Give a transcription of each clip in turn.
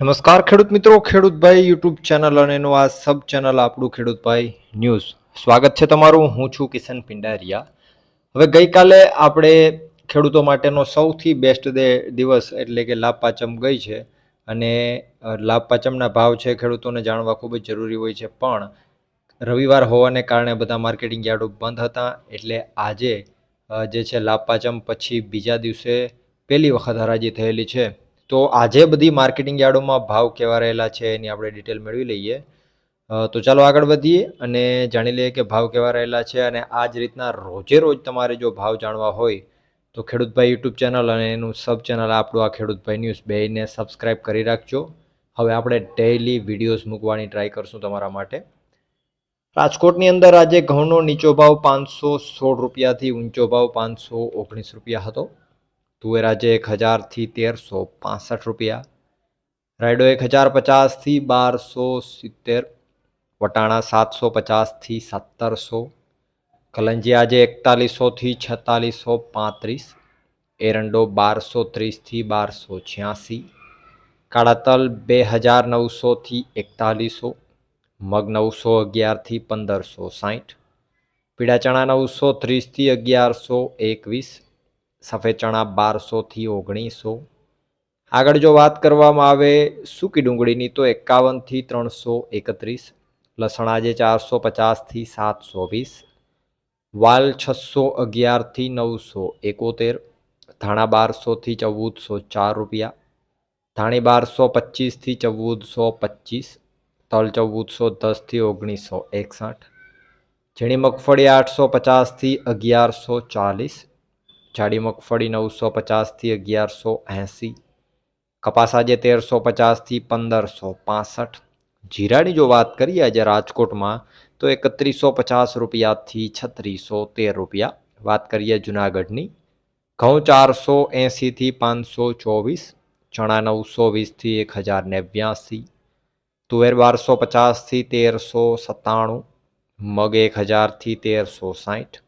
નમસ્કાર ખેડૂત મિત્રો, ખેડૂતભાઈ યુટ્યુબ ચેનલ અને એનું આ સબ ચેનલ આપણું ખેડૂતભાઈ ન્યૂઝ. સ્વાગત છે તમારું, હું છું કિશન પિંડારિયા. હવે ગઈકાલે આપણે ખેડૂતો માટેનો સૌથી બેસ્ટ દે દિવસ એટલે કે લાભ પાંચમ ગઈ છે અને લાભપાચમના લાભ પાંચમના ભાવ છે ખેડૂતોને જાણવા ખૂબ જ જરૂરી હોય છે, પણ રવિવાર હોવાને કારણે બધા માર્કેટિંગ યાર્ડો બંધ હતા એટલે આજે જે છે લાભ પાંચમ પછી બીજા દિવસે પહેલી વખત હરાજી થયેલી છે. તો આજે બધી માર્કેટિંગ યાર્ડોમાં ભાવ કેવા રહેલા છે એની આપણે ડિટેલ મેળવી લઈએ. તો ચાલો આગળ વધીએ અને જાણી લઈએ કે ભાવ કેવા રહેલા છે અને આ જ રીતના રોજે રોજ તમારે જો ભાવ જાણવા હોય તો ખેડૂતભાઈ યુટ્યુબ ચેનલ અને એનું સબ ચેનલ આપણું આ ખેડૂતભાઈ ન્યૂઝ બેને સબસ્ક્રાઈબ કરી રાખજો. હવે આપણે ડેઈલી વિડીયોઝ મૂકવાની ટ્રાય કરશું તમારા માટે. રાજકોટની અંદર આજે ઘઉંનો નીચો ભાવ પાંચસો સોળ રૂપિયાથી ઊંચો ભાવ પાંચસો ઓગણીસ રૂપિયા હતો. તુવેર આજે એક હજારથી તેરસો પાસઠ રૂપિયા રાયડો એક હજાર પચાસથી બારસો સિત્તેર, વટાણા સાતસો પચાસથી સત્તરસો કલંજી આજે એકતાલીસોથી છતાલીસો પાંત્રીસ, એરંડો બારસો ત્રીસથી બારસો છ્યાસી કાળા તલ બે હજાર નવસોથી એકતાલીસો, મગ નવસો અગિયારથી પંદરસો સાઠ પીળા ચણા નવસો ત્રીસથી અગિયારસો એકવીસ સફેદ ચણા બારસોથી ઓગણીસો. આગળ જો વાત કરવામાં આવે, સૂકી ડુંગળીની તો એકાવનથી ત્રણસો એકત્રીસ, લસણા જે ચારસો પચાસથી સાતસો વીસ, વાલ છસો અગિયારથી નવસો એકોતેર, ધાણા બારસોથી ચૌદસો ચાર રૂપિયા, ધાણી બારસો પચીસથી ચૌદસો પચીસ, તલ ચૌદસો દસથી ઓગણીસો એકસઠ, ઝીણી મગફળી આઠસો પચાસથી અગિયારસો ચાલીસ જાડી મગફળી નવસો પચાસથી અગિયારસો એંસી, કપાસ આજે તેરસો પચાસથી પંદરસો પાસઠ. જીરાની જો વાત કરીએ આજે રાજકોટમાં, તો એકત્રીસો પચાસ રૂપિયાથી છત્રીસો તેર રૂપિયા. વાત કરીએ જુનાગઢની, ઘઉં ચારસો એંસીથી પાંચસો ચોવીસ, ચણા નવસો વીસથી એક હજાર નેવ્યાસી, તુવેર બારસો પચાસથી તેરસો સત્તાણું, મગ એક હજારથી તેરસો સાઠ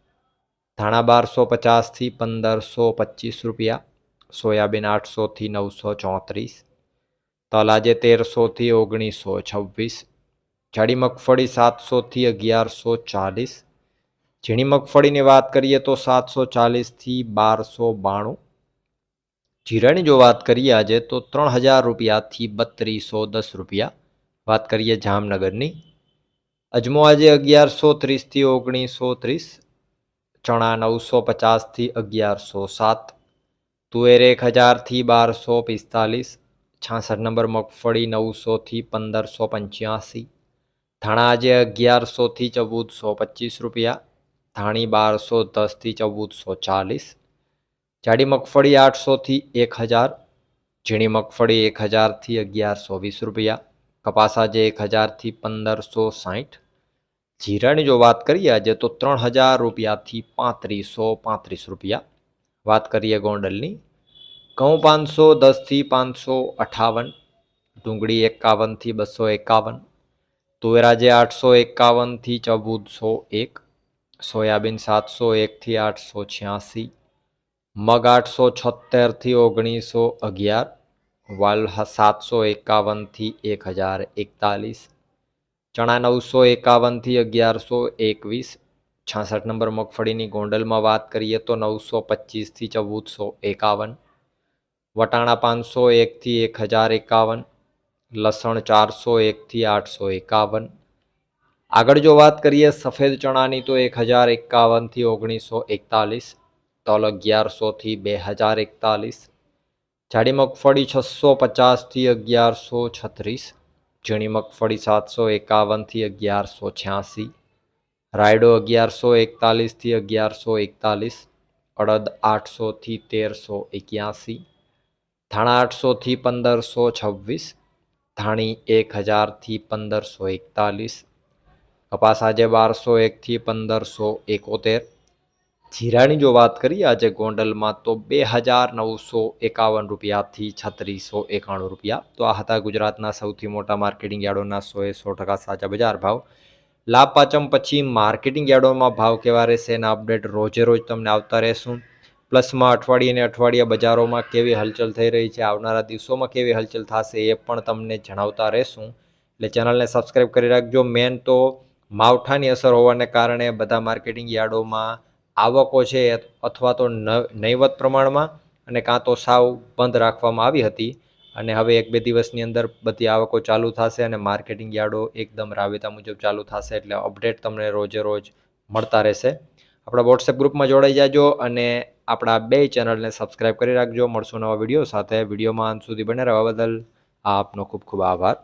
ધાણા બારસો પચાસથી પંદરસો પચીસ રૂપિયા, સોયાબીન આઠસોથી નવસો ચોત્રીસ તલ આજે તેરસોથી ઓગણીસો છવ્વીસ જાડી મગફળી સાતસોથી અગિયારસો ચાલીસ ઝીણી મગફળીની વાત કરીએ તો સાતસો ચાલીસથી બારસો બાણું જીરાની જો વાત કરીએ આજે તો ત્રણ હજાર રૂપિયાથી બત્રીસો દસ રૂપિયા, વાત કરીએ જામનગરની. અજમો આજે અગિયારસો ત્રીસથી ઓગણીસો ત્રીસ ચણા નવસો પચાસથી અગિયારસો સાત તુવેર એક હજારથી બારસો પિસ્તાલીસ, છાસઠ નંબર મગફળી નવસોથી પંદરસો પંચ્યાસી ધાણા આજે અગિયારસોથી ચૌદસો પચીસ રૂપિયા, ધાણી બારસો દસથી ચૌદસો ચાલીસ, જાડી મગફળી આઠસોથી એક હજાર, ઝીણી મગફળી એક હજારથી અગિયારસો વીસ રૂપિયા, કપાસા જે એક હજારથી પંદરસો સાઠ જીરાની જો વાત કરીએ આજે તો ત્રણ હજાર રૂપિયાથી પાંત્રીસો, પાંત્રીસ રૂપિયા. વાત કરીએ ગોંડલની. ઘઉં પાંચસો, દસથી પાંચસો અઠાવન, ડુંગળી એકાવનથી બસો એકાવન તુવેર આજે આઠસો એકાવનથી ચૌદસો એક, સોયાબીન સાતસો એકથી આઠસો છ્યાસી, મગ આઠસો છોતેરથી ઓગણીસો અગિયાર, વાલ સાતસો એકાવનથી એક હજાર એકતાલીસ ચણા નવસો એકાવનથી અગિયારસો એકવીસ. છાસઠ નંબર મગફળીની ગોંડલમાં વાત કરીએ તો નવસો પચીસથી ચૌદસો એકાવન. વટાણા પાંચસો એકથી એક હજાર એકાવન. લસણ ચારસો એકથી આઠસો એકાવન. આગળ જો વાત કરીએ સફેદ ચણાની તો એક હજાર એકાવનથી ઓગણીસો એકતાલીસ. તલ અગિયારસોથી બે હજાર એકતાલીસ. જાડી મગફળી છસો પચાસથી અગિયારસો છત્રીસ. ઝીણી મગફળી સાતસો એકાવનથી અગિયારસો છ્યાસી, રાયડો અગિયારસો એકતાલીસથી અગિયારસો એકતાલીસ, અડદ આઠસોથી તેરસો એક્યાસી, ધાણા આઠસોથી પંદરસો છવ્વીસ, ધાણી એક હજારથી પંદરસો એકતાલીસ, કપાસ આજે બારસો એકથી પંદરસો એકોતેર જીરાની જો વાત કરીએ, આજે ગોંડલમાં તો બે હજાર નવસો એકાવન રૂપિયાથી છત્રીસો એકાણું રૂપિયા. તો આ હતા ગુજરાતના સૌથી મોટા માર્કેટિંગ યાર્ડોના સોએ સો ટકા સાચા બજાર ભાવ. લાભ પાચમ પછી માર્કેટિંગ યાર્ડોમાં ભાવ કેવા રહેશે એના અપડેટ રોજે રોજ તમને આવતા રહેશું. પ્લસમાં અઠવાડિયે ને અઠવાડિયા બજારોમાં કેવી હલચલ થઈ રહી છે, આવનારા દિવસોમાં કેવી હલચલ થશે એ પણ તમને જણાવતા રહેશું. એટલે ચેનલને સબસ્ક્રાઈબ કરી રાખજો. મેન તો માવઠાની અસર હોવાને કારણે બધા માર્કેટિંગ યાર્ડોમાં આવકો છે અથવા તો નહીવત પ્રમાણમાં અને કાં તો સાવ બંધ રાખવામાં આવી હતી અને હવે એક બે દિવસની અંદર બધી આવકો ચાલુ થશે અને માર્કેટિંગ યાર્ડો એકદમ રાબેતા મુજબ ચાલુ થશે એટલે અપડેટ તમને રોજે રોજ મળતા રહેશે. આપણા વોટ્સએપ ગ્રુપમાં જોડાઈ જાજો અને આપણા બે ચેનલને સબસ્ક્રાઈબ કરી રાખજો. મળશું નવા વીડિયો સાથે. વિડીયોમાં અંત સુધી બને રહેવા બદલ આપનો ખૂબ ખૂબ આભાર.